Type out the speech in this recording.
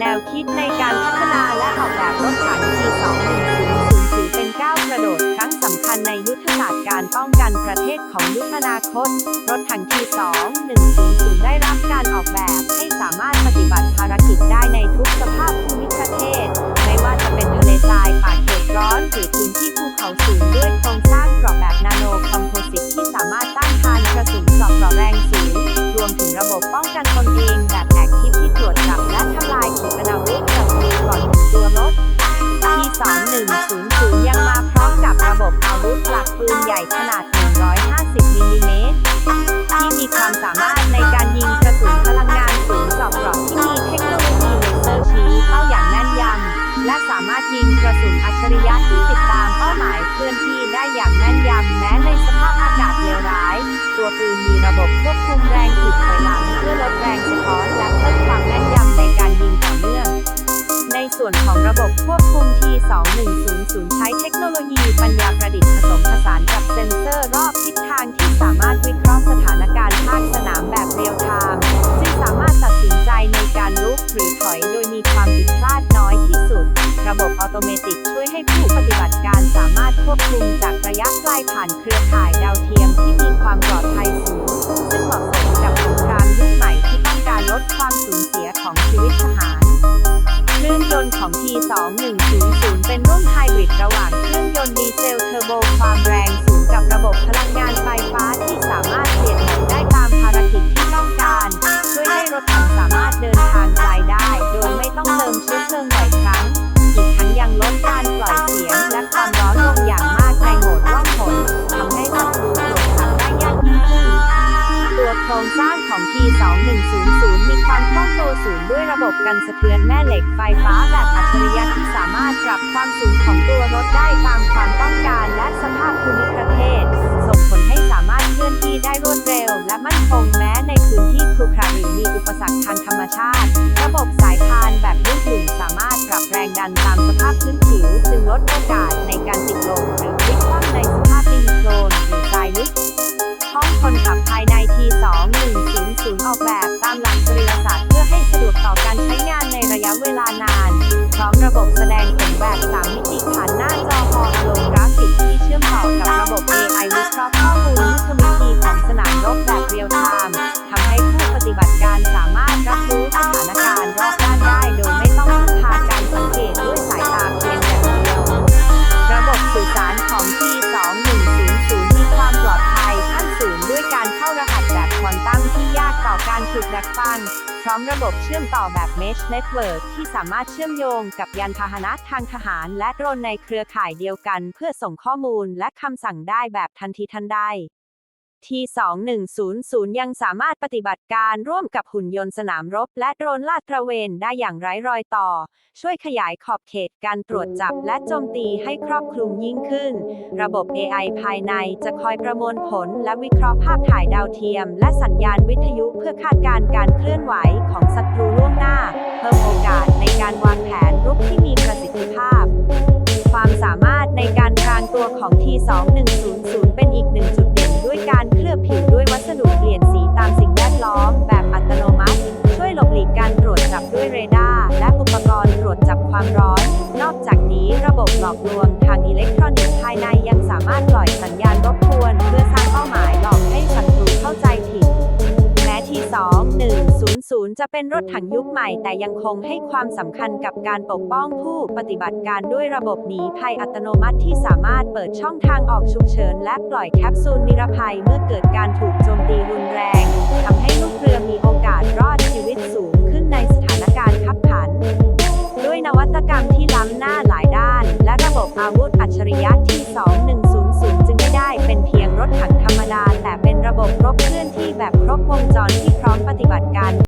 แนวคิดในการพัฒนาและออกแบบรถถัง T2100 ถือเป็นก้าวกระโดดครั้งสำคัญในยุทธศาสตร์การป้องกันประเทศของยุคอนาคต รถถัง T2100 ได้รับการออกแบบให้สามารถปฏิบัติภารกิจได้ในทุกสภาพภูมิประเทศ ไม่ว่าจะเป็นทะเลทรายป่าเขตร้อนหรือพื้นที่ภูเขาสูงด้วยโครงสร้างกราะแบบนาโนคอม ญ่ขนาด 150 มิลลิเมตร ที่มีความสามารถในการยิงกระสุนพลังงานสูงเจาะเกราะที่มีเทคโนโลยีเลเซอร์ชี้เป้าอย่างแม่นยำ และสามารถยิงกระสุนอัจฉริยะที่ติดตามเป้าหมายเคลื่อนที่ได้อย่างแม่นยำแม้ในสภาพอากาศเลวร้าย ตัวปืนมีระบบควบคุมแรงถีบถอย ส่วนของระบบควบคุม T2100 ใช้เทคโนโลยีปัญญาประดิษฐ์ผสมผสานกับเซ็นเซอร์รอบทิศทางที่สามารถวิเคราะห์สถานการณ์ภาคสนามแบบเรียลไทม์ซึ่งสามารถตัดสินใจในการลุกหรือถอยโดยมีความผิดพลาดน้อยที่สุด ระบบออโตเมติช่วยให้ผู้ปฏิบัติการสามารถควบคุมจากระยะไกลผ่านเครือข่ายดาวเทียมที่มีความปลอดภัยสูง ซึ่งเหมาะสมกับสงครามยุคใหม่ที่ต้องการลดความสูญเสียของชีวิตทหาร รงสร้างของ T2100 มีความคล่องตัวสูงด้วยระบบกันสะเทือนแม่เหล็กไฟฟ้าแบบอัจฉริยะที่สามารถปรับความสูงของตัวรถได้ตามความต้องการและสภาพภูมิประเทศ ส่งผลให้สามารถเคลื่อนที่ได้รวดเร็ว และมั่นคงแม้ในพื้นที่ครุขระหรือมีอุปสรรคทางธรรมชาติ ระบบสายพานแบบยืดหยุ่นสามารถปรับแรงดันตามสภาพพื้นผิว จึงลดโอกาสในการติดลมหรือ รักฟัน พร้อมระบบเชื่อมต่อแบบ Mesh Network ที่สามารถเชื่อมโยงกับยานพาหนะทางทหาร และโดรนในเครือข่ายเดียวกัน เพื่อส่งข้อมูลและคำสั่งได้แบบทันทีทันใด T2100 ยังสามารถปฏิบัติการร่วมกับหุ่นยนต์สนามรบ และโดรนลาดตระเวนได้อย่างไร้รอยต่อ ช่วยขยายขอบเขตการตรวจจับและโจมตีให้ครอบคลุมยิ่งขึ้น ระบบ AI ภายในจะคอยประมวลผลและวิเคราะห์ภาพถ่ายดาวเทียม และสัญญาณวิทยุเพื่อคาดการณ์การเคลื่อนไหวของศัตรู ความร้อน นอกจากนี้ระบบหลอกลวงทางอิเล็กทรอนิกส์ภายในยังสามารถปล่อยสัญญาณรบกวน เพื่อสร้างเป้าหมายหลอกให้ศัตรูเข้าใจผิด แม้ที่ 2100 จะเป็นรถถังยุคใหม่ แต่ยังคงให้ความสำคัญกับการปกป้องผู้ปฏิบัติการด้วยระบบหนีภัยอัตโนมัติที่สามารถเปิดช่องทางออกฉุกเฉิน และปล่อยแคปซูลนิรภัยเมื่อเกิดการถูกโจมตีรุนแรงทำ อัจฉริยะที่2100 จึงไม่ได้เป็นเพียงรถถังธรรมดา แต่เป็นระบบรบเคลื่อนที่แบบครบวงจรที่พร้อมปฏิบัติการ